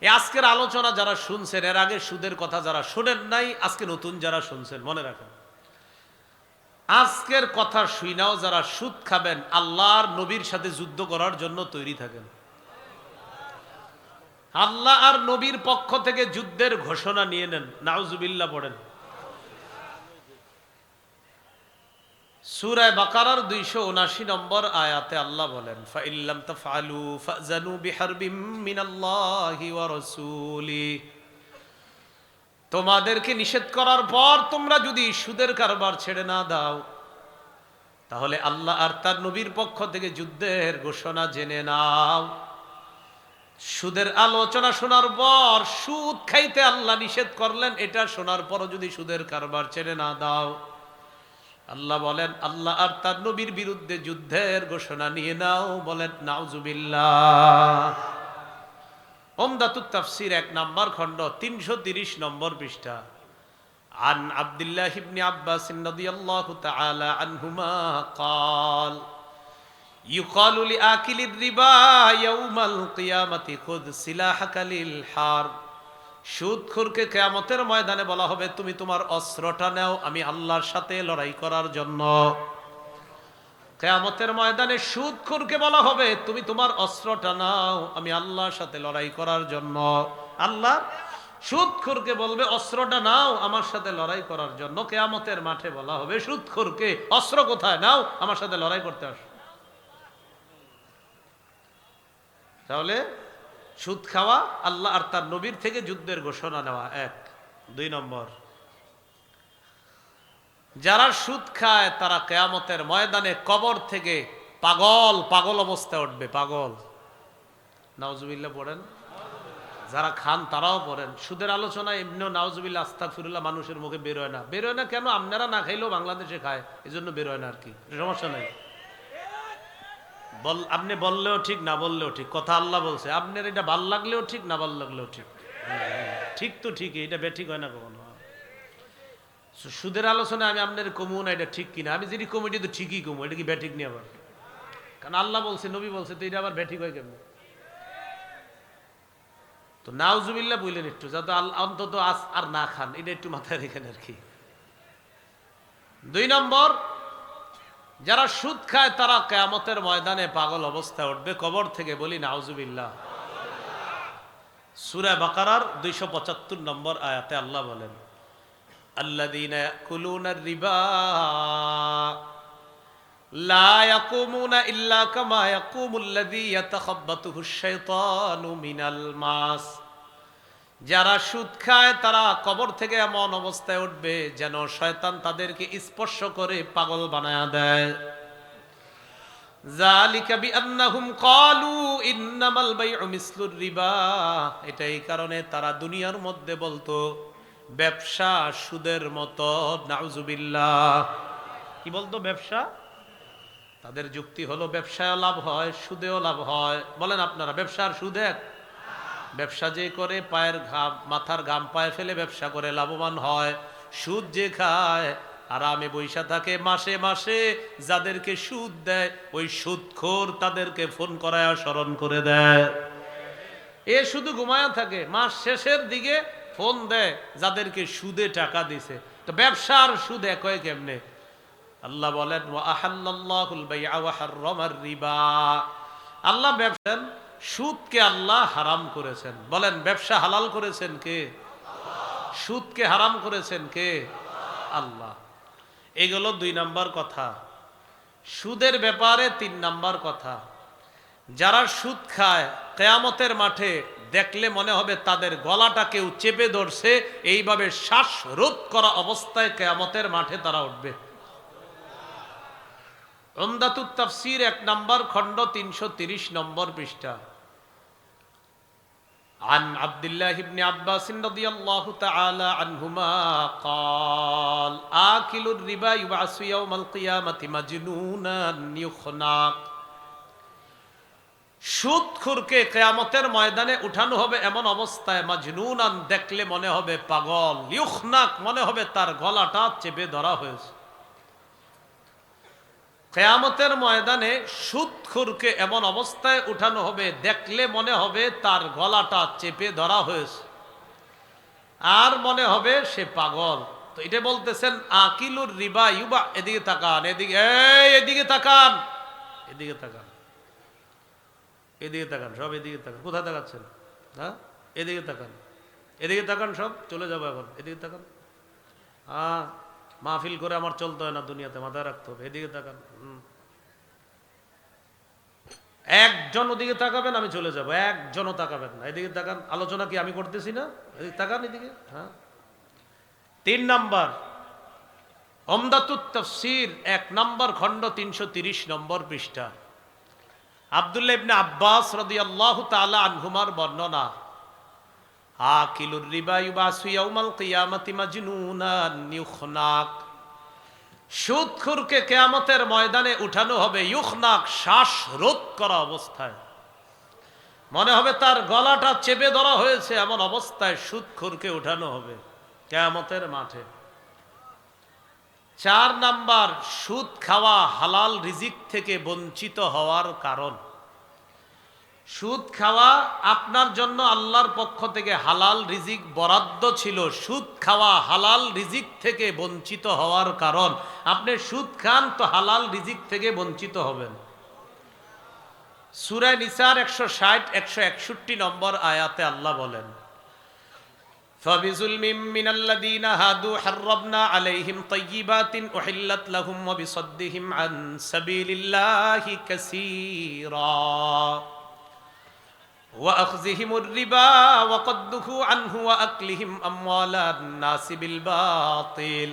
এই আজকের আলোচনা যারা শুনছেন, এর আগে সুদের কথা যারা শোনেন নাই, আজকে নতুন যারা শুনছেন, মনে রাখেন। আজকের কথা শুইনাও যারা সুদ খাবেন, আল্লাহর নবীর সাথে যুদ্ধ করার জন্য তৈরি থাকেন। আল্লাহ আর নবীর পক্ষ থেকে যুদ্ধের ঘোষণা নিয়ে নেন। নাউজুবিল্লা পড়েন। সুরায় বাকারার দুইশো উনাশি নম্বর আয়াতে আল্লাহ বলেন তোমাদেরকে নিষেধ করার পর তোমরা যদি সুদের কারবার ছেড়ে না দাও, তাহলে আল্লাহ আর তার নবীর পক্ষ থেকে যুদ্ধের ঘোষণা জেনে নাও। সুদের আলোচনা শোনার পর সুদ খাইতে আল্লাহ নিষেধ করলেন, এটা শোনার পরও যদি সুদের কারবার ছেড়ে না দাও। আল্লাহ বলেন আল্লাহ আর তার নবীর বিরুদ্ধে যুদ্ধের ঘোষণা নিয়ে নাও বলেন নাউজুবিল্লাহ ওমদাতুত তাফসির এক নম্বর খণ্ড তিনশো তিরিশ নম্বর পৃষ্ঠা عن عبد الله بن عباس رضي الله تعالى عنهما قال يقال لآكل الربا يوم القيامة خذ سلاحك للحرب সুদখোরকে কেয়ামতের ময়দানে বলা হবে, তুমি তোমার অস্ত্রটা নাও, আমি আল্লাহর সাথে লড়াই করার জন্য। কেয়ামতের ময়দানে সুদখোরকে বলা হবে, তুমি তোমার অস্ত্রটা নাও, আমি আল্লাহর সাথে লড়াই করার জন্য। আল্লাহ সুদখোরকে বলবে, অস্ত্রটা নাও, আমার সাথে লড়াই করার জন্য। কেয়ামতের মাঠে বলা হবে, সুদখোরকে, অস্ত্র কোথায়? নাও, আমার সাথে লড়াই করতে আসো। তাহলে সুদ খাওয়া, আল্লাহ আর তার নবীর থেকে যুদ্ধের ঘোষণা নেওয়া, এক। দুই নম্বর। যারা সুদ খায়, তারা কেয়ামতের ময়দানে কবর থেকে পাগল পাগল অবস্থায় উঠবে, পাগল। নাওজুবিল্লাহ পড়েন? যারা খান, তারাও পড়েন। সুদের আলোচনা এমনিও নাওজুবিল্লাহ আস্তাক ফিরুল্লাহ মানুষের মুখে বেরোয় না। বেরোয় না কেন? আপনারা না খাইলেও বাংলাদেশে খায় এই জন্য বেরোয় না আর কি। সমস্যা নেই। বল, আপনি বললেও ঠিক, না বললেও ঠিক। কথা আল্লাহ বলছে। আপনার এটা ভালো লাগলেও ঠিক, না ভালো লাগলেও ঠিক। ঠিক তো ঠিকই, এটা বেঠিক হয় না কখনো। সুদের আলোচনা আমি আপনার কমু না, এটা ঠিক কিনা? আমি যদি কমু, এটা তো ঠিকই কমু, এটা কি ব্যাঠিক নিয়ে আবার? কারণ আল্লাহ বলছে, নবী বলছে, তো এটা আবার ব্যাঠিক হয় কেমন? তো নাউজুবিল্লাহ বললেন একটু, যাতে অন্তত আজ আর না খান, এটা একটু মাথায় রেখেন আর কি। দুই নম্বর যারা সুদ খায় তারা কেয়ামতের ময়দানে পাগল অবস্থায় উঠবে কবর থেকে বলি নাউজুবিল্লাহ সুরা বাকারার দুইশো পঁচাত্তর নম্বর আয়াতে আল্লাহ বলেন الذين يأكلون الربا لا يقومون إلا كما يقوم الذي يتخبطه الشيطان من الماس যারা সুদ খায়, তারা কবর থেকে এমন অবস্থায় উঠবে যেন শয়তান তাদেরকে স্পর্শ করে পাগল বানায় দেয়। এটা এই কারণে তারা দুনিয়ার মধ্যে বলতো, ব্যবসা সুদের কি বলতো ব্যবসা? তাদের যুক্তি হলো ব্যবসায় লাভ হয়, সুদেও লাভ হয়। বলেন আপনারা, ব্যবসার সুদ এক? ব্যবসা যে করে, পায়ের ঘাম, মাথার ঘাম পায়ে ফেলে ব্যবসা করে, লাভবান হয়। সুদ যে খায়, আরামে বৈশা থাকে, মাসে মাসে যাদেরকে সুদ দেয়, ওই সুদখোর তাদেরকে ফোন করায় স্মরণ করে দেয়। এ শুধু ঘুমায়া থাকে, মাস শেষের দিকে ফোন দেয়, যাদেরকে সুদে টাকা দিছে। তো ব্যবসার সুদ এক কেমনে? আল্লাহ বলেন আল্লাহ ব্যবসা সুদকে আল্লাহ হারাম করেছেন। বলেন, ব্যবসা হালাল করেছেন কে? সুদকে হারাম করেছেন কে? আল্লাহ। এগুলো দুই নাম্বার কথা। সুদের ব্যাপারে তিন নাম্বার কথা। যারা সুদ খায়, কেয়ামতের মাঠে দেখলে মনে হবে তাদের গলাটা কেউ চেপে ধরছে, এইভাবে শ্বাস রোধ করা অবস্থায় কেয়ামতের মাঠে তারা উঠবে। রমদাতুত তাফসির এক নম্বর খণ্ড তিনশো নম্বর পৃষ্ঠা। عن عبد الله بن عباس رضي الله تعالى عنهما قال آكل الربا يبعث يوم القيامة مجنونا يخنق সুদখুরকে কেয়ামতের ময়দানে উঠানো হবে এমন অবস্থায় মাজনুনান দেখলে মনে হবে পাগল ইউখনাক মনে হবে তার গলাটা চেপে ধরা হয়েছে কেয়ামতের ময়দানে সুদখুরকে এমন অবস্থায় উঠানো হবে, দেখলে মনে হবে তার গলাটা চেপে ধরা হয়েছে। আর মনে হবে সে পাগল। তো এটা বলতেছেন, আকিলুর রিবা ইউবা, এদিকে তাকান, এদিকে এদিকে তাকান। এদিকে তাকান। এদিকে তাকান, সব এদিকে তাকান। কোথায় তাকাচ্ছেন? হ্যাঁ? এদিকে তাকান। এদিকে তাকান সব, চলে যাব এখন। এদিকে তাকান। হ্যাঁ মাহফিল করে আমার চলতে হয় না দুনিয়াতে, মাথায় রাখতে হবে। এদিকে তাকান। একজন ওদিকে তাকাবেন, আমি চলে যাব। একজনও তাকাবেন না। এদিকে তাকান, আলোচনা কি আমি করতেছি না? এদিকে তাকান এদিকে হ্যাঁ। তিন নাম্বার অমদাতুত এক নম্বর খণ্ড তিনশো তিরিশ নম্বর পৃষ্ঠা। আবদুল্লাহ ইবনে আব্বাস রাদিয়াল্লাহু তাআলা আনহুমার বর্ণনা। আকিলুর রিবা ইউবাসু ইয়াউমাল কিয়ামাতি মাজনুনান ইউখনাক। সুদখুরকে কেয়ামতের ময়দানে উঠানো হবে ইউখনাক শ্বাস রোধ করা অবস্থায়। মনে হবে তার গলাটা চেপে ধরা হয়েছে, এমন অবস্থায় সুদখুরকে উঠানো হবে কেয়ামতের মাঠে। চার নাম্বার, সুদ খাওয়া হালাল রিজিক থেকে বঞ্চিত হওয়ার কারণ। সুদ খাওয়া আপনার জন্য আল্লাহর পক্ষ থেকে হালাল রিজিক বরাদ্দ ছিল সুদ খাওয়া হালাল রিজিক থেকে বঞ্চিত হওয়ার কারণ আপনি সুদ খান তো হালাল রিজিক থেকে বঞ্চিত হবেন সুরায় নিসার একশো ষাট একশো একষট্টি নম্বর আয়াতে আল্লাহ বলেন فبظلم من الذين هادوا حرمنا عليهم طيبات أحلت لهم وبصدهم عن سبيل الله كثيرا وأخذهم الربا وقد دخوا عنه وأكلهم أموال الناس بالباطل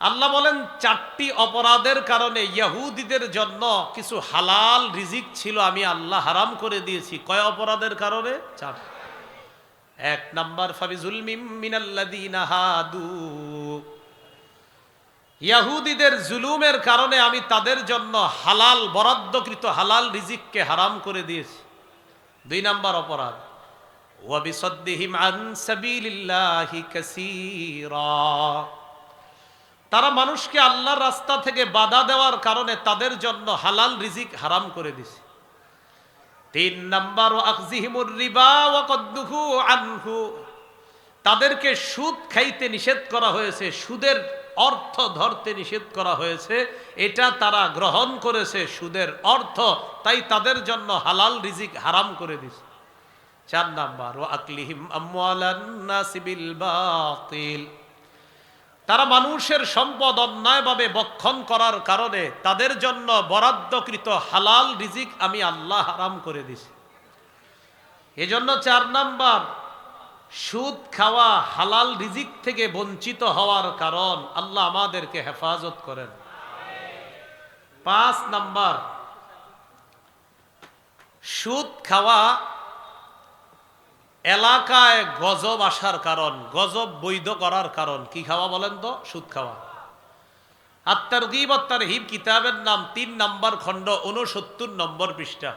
আল্লাহ বলেন, চারটি অপরাধের কারণে ইয়াহুদিদের জন্য কিছু হালাল রিজিক ছিল, আমি আল্লাহ হারাম করে দিয়েছি। কয় অপরাধের কারণে? চার এক নাম্বার ফাবিজুল হাদু। ইয়াহুদিদের জুলুমের কারণে আমি তাদের জন্য হালাল, বরাদ্দকৃত হালাল রিজিককে হারাম করে দিয়েছি। দুই নাম্বার অপরাধ। তারা মানুষকে আল্লাহর রাস্তা থেকে বাধা দেওয়ার কারণে তাদের জন্য হালাল রিজিক হারাম করে দিছে। তিন নাম্বার আকজিহিমুর রিবা ওয়া কদ্দুহু আনহু। তাদেরকে সুদ খাইতে নিষেধ করা হয়েছে। সুদের অর্থ ধরতে নিষেধ করা হয়েছে। এটা তারা গ্রহণ করেছে সুদের অর্থ, তাই তাদের জন্য হালাল রিজিক হারাম করে দিছে। চার নাম্বার ও আকলিহিম তারা মানুষের সম্পদ অন্যায়ভাবে বক্ষণ করার কারণে তাদের জন্য বরাদ্দকৃত হালাল রিজিক আমি আল্লাহ হারাম করে দিছি। এজন্য চার নাম্বার সুদ খাওয়া হালাল রিজিক থেকে বঞ্চিত হওয়ার কারণ আল্লাহ আমাদেরকে হেফাজত করেন। পাঁচ নাম্বার, সুদ খাওয়া এলাকায় গজব আসার কারণ, গজব বৈধ করার কারণ। কি খাওয়া বলেন তো? সুদ খাওয়া। আত্মার গিব আত্মার হিব কিতাবের নাম তিন নম্বর খণ্ড উনসত্তর নম্বর পৃষ্ঠা।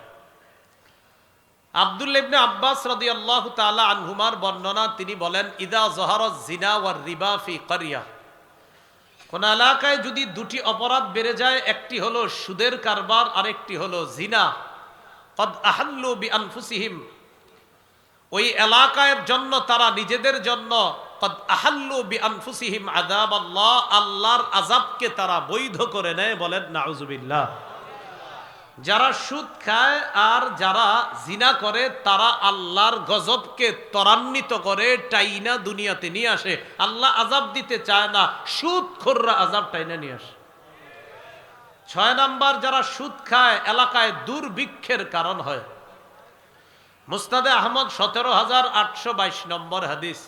আব্দুল ইবনে আব্বাস রাদি আল্লাহ তালা আনহুমার বর্ণনা, তিনি বলেন, ইদা জহর জিনা ওয়ার রিবা ফি করিয়া। কোন এলাকায় যদি দুটি অপরাধ বেড়ে যায়, একটি হলো সুদের কারবার, আরেকটি হলো জিনা। কদ আহাল্লু বি আনফুসিহিম ওই এলাকার জন্য, তারা নিজেদের জন্য, কদ আহাল্লু বি আনফুসিহিম আযাব আল্লাহ আল্লাহর আযাবকে তারা বৈধ করে নেয় বলেন নাউজুবিল্লাহ যারা সুদ খায় আর যারা জিনা করে, তারা আল্লাহর গজবকে ত্বরান্বিত করে, টাইনা দুনিয়াতে নিয়ে আসে। আল্লাহ আজাব দিতে চায় না সুদ খোররা আজাব টাইনা নিয়ে আসে। ছয় নাম্বার, যারা সুদ খায়, এলাকায় দুর্ভিক্ষের কারণ হয়। মুস্তাদে আহমদ, সতেরো হাজার আটশো বাইশ নম্বর হাদিস।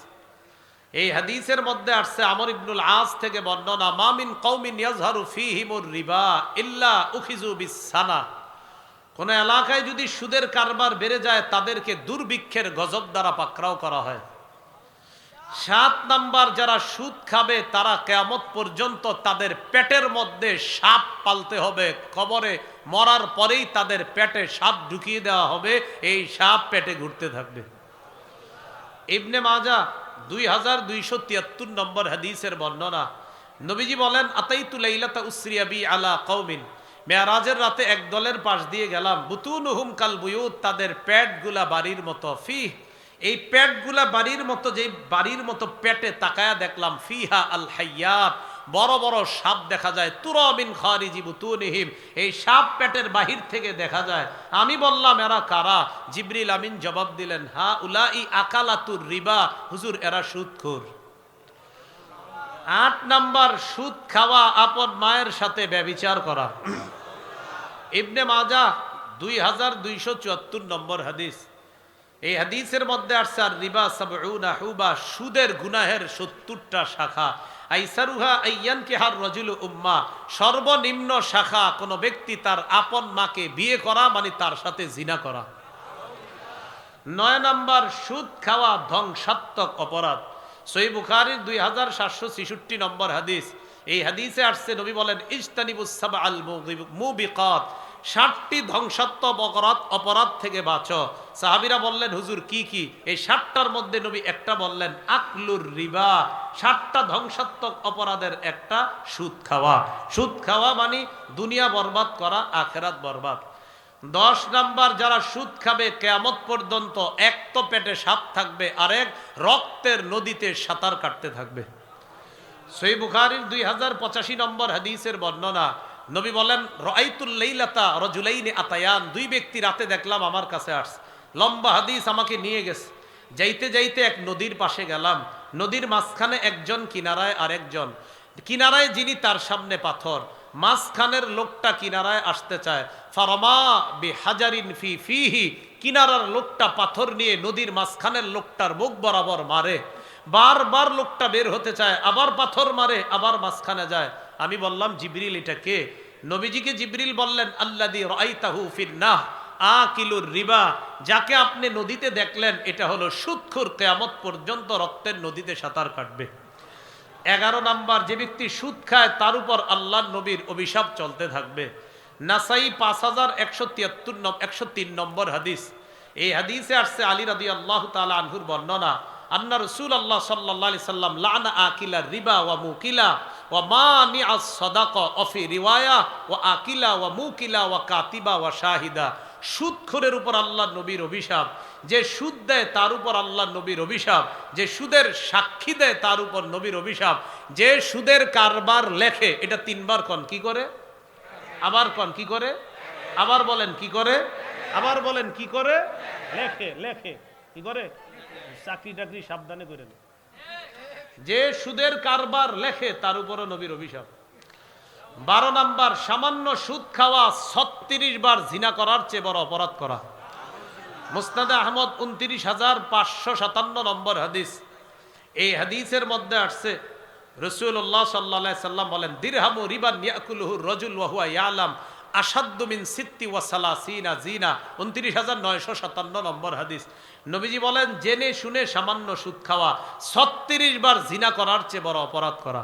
এই হাদিসের মধ্যে আসছে, আমর ইবনুল আস থেকে বর্ণনা মামিন কৌমিন ইয়াজহারু ফিহিমুর রিবা ইল্লা উখিজু বিসানা কোন এলাকায় যদি সুদের কারবার বেড়ে যায়, তাদেরকে দুর্ভিক্ষের গজব দ্বারা পাকড়াও করা হয়। সাত নাম্বার যারা সুদ খাবে, তারা কেয়ামত পর্যন্ত তাদের পেটের মধ্যে সাপ পালতে হবে। কবরে মরার পরেই তাদের পেটে সাপ ঢুকিয়ে দেওয়া হবে। এই সাপ পেটে ঘুরতে থাকবে। ইবনে মাজা দুই হাজার দুইশো তিয়াত্তর নম্বর হাদিসের বর্ণনা। নবীজি বলেন, আতাইতু লাইলাতা উসরিয়া বি আলা কওমিন। মেয়ারাজের রাতে এক দলের পাশ দিয়ে গেলাম। বুতুনহুম কাল বুয়ুত, তাদের পেটগুলা বাড়ির মতো। ফি এই পেটগুলা বাড়ির মতো যে বাড়ির মতো পেটে তাকায়া দেখলাম, ফিহা আল হাইয়াত, বড় বড় সাপ দেখা যায়। তুরবিন খারিজি বুতুনিহিম, এই সাপ পেটের বাহির থেকে দেখা যায়। আমি বললাম, এরা কারা? জিবরিল আমিন জবাব দিলেন, হা উলাই আকালাতুর রিবা। হুজুর, এরা সুদখোর আট নাম্বার, সুদ খাওয়া আপন মায়ের সাথে ব্যবিচার করা। ইবনে মাজা, দুই হাজার দুইশো চুয়াত্তর নম্বর হাদিস। এই হাদিসের মধ্যে আসছে, আর রিবা সাবউনা হুবা সুদের গুনাহের সত্তরটা শাখা। আইসারুহা আইয়ান কেহার রজুল উম্মা, সর্বনিম্ন শাখা, কোনো ব্যক্তি তার আপন মাকে বিয়ে করা মানে তার সাথে জিনা করা। নয় নাম্বার, সুদ খাওয়া ধ্বংসাত্মক অপরাধ। সই বুখারির দুই হাজার সাতশো ছেষট্টি নম্বর হাদিস। এই হাদিসে আসছে, নবী বলেন ইস্তানিবুসাব আল মুবিকাত ষাটটি ধ্বংসাত্মক অপরাধ অপরাধ থেকে বাঁচো। সাহাবিরা বললেন, হুজুর, কি কি? এই ষাটটার মধ্যে নবী একটা বললেন, আকলুর রিবা। ষাটটা ধ্বংসাত্মক অপরাধের একটা সুদ খাওয়া। সুদ খাওয়া মানে দুনিয়া বরবাদ করা, আখেরাত বরবাদ। দশ নাম্বার, যারা সুদ খাবে, কেয়ামত পর্যন্ত এক তো পেটে সাপ থাকবে, আরেক রক্তের নদীতে সাঁতার কাটতে থাকবে। সই বুখারির দুই হাজার পঁচাশি নম্বর হাদিসের বর্ণনা নবী বলেন রাইতুল্লাইলাতা রজুলাইনে আতায়ান। দুই ব্যক্তি রাতে দেখলাম আমার কাছে আসছে। লম্বা হাদিস আমাকে নিয়ে গেছে। যাইতে যাইতে এক নদীর পাশে গেলাম। নদীর মাঝখানে একজন কিনারায় আর একজন। কিনারায় যিনি তার সামনে পাথর। মাঝখানের লোকটা কিনারায় আসতে চায়। ফারমা বি হাজারিন ফি ফিহি, কিনারার লোকটা পাথর নিয়ে নদীর মাঝখানের লোকটার মুখ বরাবর মারে। বারবার লোকটা বের হতে চায়, আবার পাথর মারে, আবার মাঝখানে যায়। আমি বললাম, জিবরিল এটা কে? নবীজিকে জিবরিল বললেন আল্লাদি রাইতাহু ফিন্নাহ, আকিলুর রিবা। যাকে আপনি নদীতে দেখলেন, এটা হলো সুৎখুর কেয়ামত পর্যন্ত রক্তের নদীতে সাঁতার কাটবে। এগারো নাম্বার, যে ব্যক্তি সুদ খায়, তার উপর আল্লাহ নবীর অভিশাপ চলতে থাকবে। নাসাই পাঁচ হাজার একশো তিয়াত্তর একশো তিন নম্বর হাদিস। এই হাদিসে আসছে আলী রাদি আল্লাহ তালা আনহুর বর্ণনা, আন্না রসুল আল্লাহ সাল্লাহ সাল্লাম লানা আকিলা রিবা ওয়া মুকিলা। সদাক অফি ওয়া আকিলা মুকিলা ওয়া কাতিবা ওয়া শাহিদা সুদখোরের উপর আল্লাহ নবীর অভিশাপ, যে সুদ দেয় তার উপর আল্লাহ নবীর অভিশাপ, যে সুদের সাক্ষী দেয় তার উপর নবীর অভিশাপ, যে সুদের কারবার লেখে, এটা তিনবার কন, কি করে? আবার কন, কি করে? আবার বলেন, কি করে? আবার বলেন, কি করে? লেখে লেখে, কি করে? চাকরি টাকরি সাবধানে করে। যে সুদের কারবার লেখে, তার উপরও নবীর অভিশাপ। বারো নাম্বার, সামান্য সুদ খাওয়া ছত্রিশ বার জিনা করার চেয়ে বড় অপরাধ করা। মুস্তাদে আহমদ উনত্রিশ হাজার পাঁচশো সাতান্ন নম্বর হাদিস। এই হাদিসের মধ্যে আসছে রসুল্লাহ সাল্লা সাল্লাম বলেন, দিরহামু রিবান ইয়াকুলহু রজুল ওয়াহুয়া ইয়ালাম। আসাদ্দুমিন সিত্তি ওয়াসালাসিনা জিনা। উনত্রিশ হাজার নয়শো সাতান্ন নম্বর হাদিস। নবীজি বলেন, জেনে শুনে সামান্য সুদ খাওয়া, ছত্রিশ বার জিনা করার চেয়ে বড় অপরাধ করা।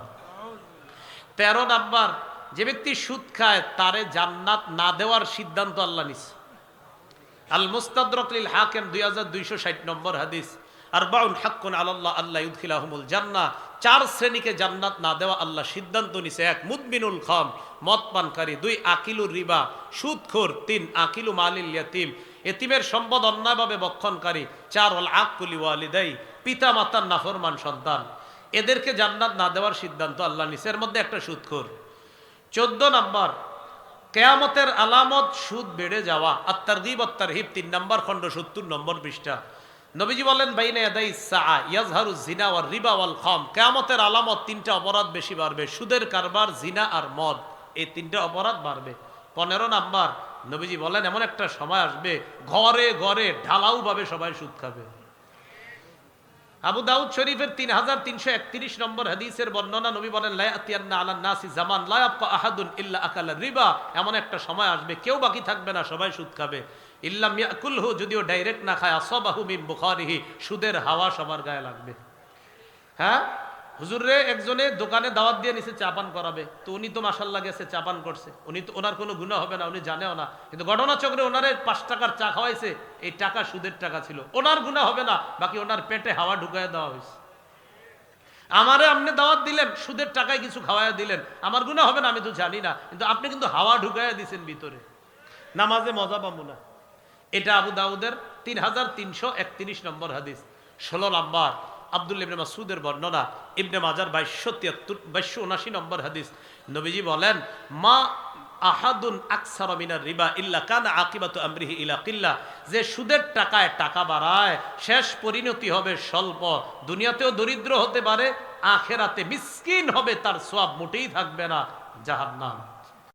তেরো নাম্বার, যে ব্যক্তি সুদ খায়, তারে জান্নাত না দেওয়ার সিদ্ধান্ত আল্লাহ নিছে। আল মুস্তাদরকলিল হাকেম দুই হাজার দুইশো ষাট নম্বর হাদিস। আর বাউন হাক্কুন আল্লাহ আল্লাহ ইউদ্খিলাহমুল জান্না চার শ্রেণীকে জান্নাত না দেওয়া আল্লাহ সিদ্ধান্ত নিছে। এক মুদবিনুল খম, মদ পানকারী। দুই, আকিলুর রিবা, সুদখোর। তিন, আকিলু মালিল ইয়াতিম। এতিমের সম্পদ অন্যায়ভাবে বক্ষণকারী। চার হল আকুলি ওয়ালিদাই। পিতা মাতার নাফরমান সন্তান। এদেরকে জান্নাত না দেওয়ার সিদ্ধান্ত আল্লাহ নিছে। এর মধ্যে একটা সুদখোর। চোদ্দ নম্বর, কেয়ামতের আলামত সুদ বেড়ে যাওয়া। আত্মার গিব আত্মার হিব তিন নম্বর খণ্ড, সত্তর নম্বর পৃষ্ঠা। নবীজি বলেন, বাইনে ইয়াজহারু জিনা ওয়ার রিবা ওয়াল খম। কেয়ামতের আলামত তিনটা অপরাধ বেশি বাড়বে, সুদের কারবার, জিনা আর মদ। এই তিনটা অপরাধ বাড়বে। পনেরো নাম্বার, নবীজি বলেন, এমন একটা সময় আসবে, ঘরে ঘরে ঢালাউভাবে সবাই সুদ খাবে। আবু দাউদ শরীফের তিন হাজার তিনশো একত্রিশ নম্বর হাদিসের বর্ণনা নবী বলেন লায়াতিয়ান্না আলা নাসি জামান লায়াপ্পা আহাদুন ইল্লা আকালা রিবা। এমন একটা সময় আসবে, কেউ বাকি থাকবে না, সবাই সুদ খাবে। ইল্লাম ইয়াকুলহু যদিও ডাইরেক্ট না খায়, আসবাহু মিম বুখারিহি সুদের হাওয়া সবার গায়ে লাগবে। হ্যাঁ? হুজুরে একজনে দোকানে দাওয়াত দিয়ে নিছে, চা পান করাবে। তো উনি তো মাসাল্লাহ গেছে, চা পান করছে। উনি তো, ওনার কোনো গুণা হবে না, উনি জানেও না। কিন্তু ঘটনা চক্রে ওনারে পাঁচ টাকার চা খাওয়াইছে, এই টাকা সুদের টাকা ছিল। ওনার গুণা হবে না, বাকি ওনার পেটে হাওয়া ঢুকাই দেওয়া হয়েছে আমারে আপনি দাওয়াত দিলেন, সুদের টাকায় কিছু খাওয়াইয়া দিলেন। আমার গুণা হবে না, আমি তো জানি না। কিন্তু আপনি কিন্তু হাওয়া ঢুকাইয়া দিছেন ভিতরে। নামাজে মজা পাবো না। এটা আবু দাউদের তিন হাজার তিনশো একত্রিশ নম্বর হাদিস। ষোলো নম্বর। আব্দুল ইবনে মাসুদের বর্ণনা, ইবনে মাজার বাইশশো তিয়াত্তর, বাইশশো উনাশি নম্বর হাদিস। নবীজি বলেন, মা আহাদুন আকসার মিনার রিবা ইল্লা কানা আকিবাতু আমরিহি ইলা কিল্লা। যে সুদের টাকায় টাকা বাড়ায়, শেষ পরিণতি হবে স্বল্প। দুনিয়াতেও দরিদ্র হতে পারে, আখেরাতে মিসকিন হবে, তার সব মোটেই থাকবে না। জাহান্নাম।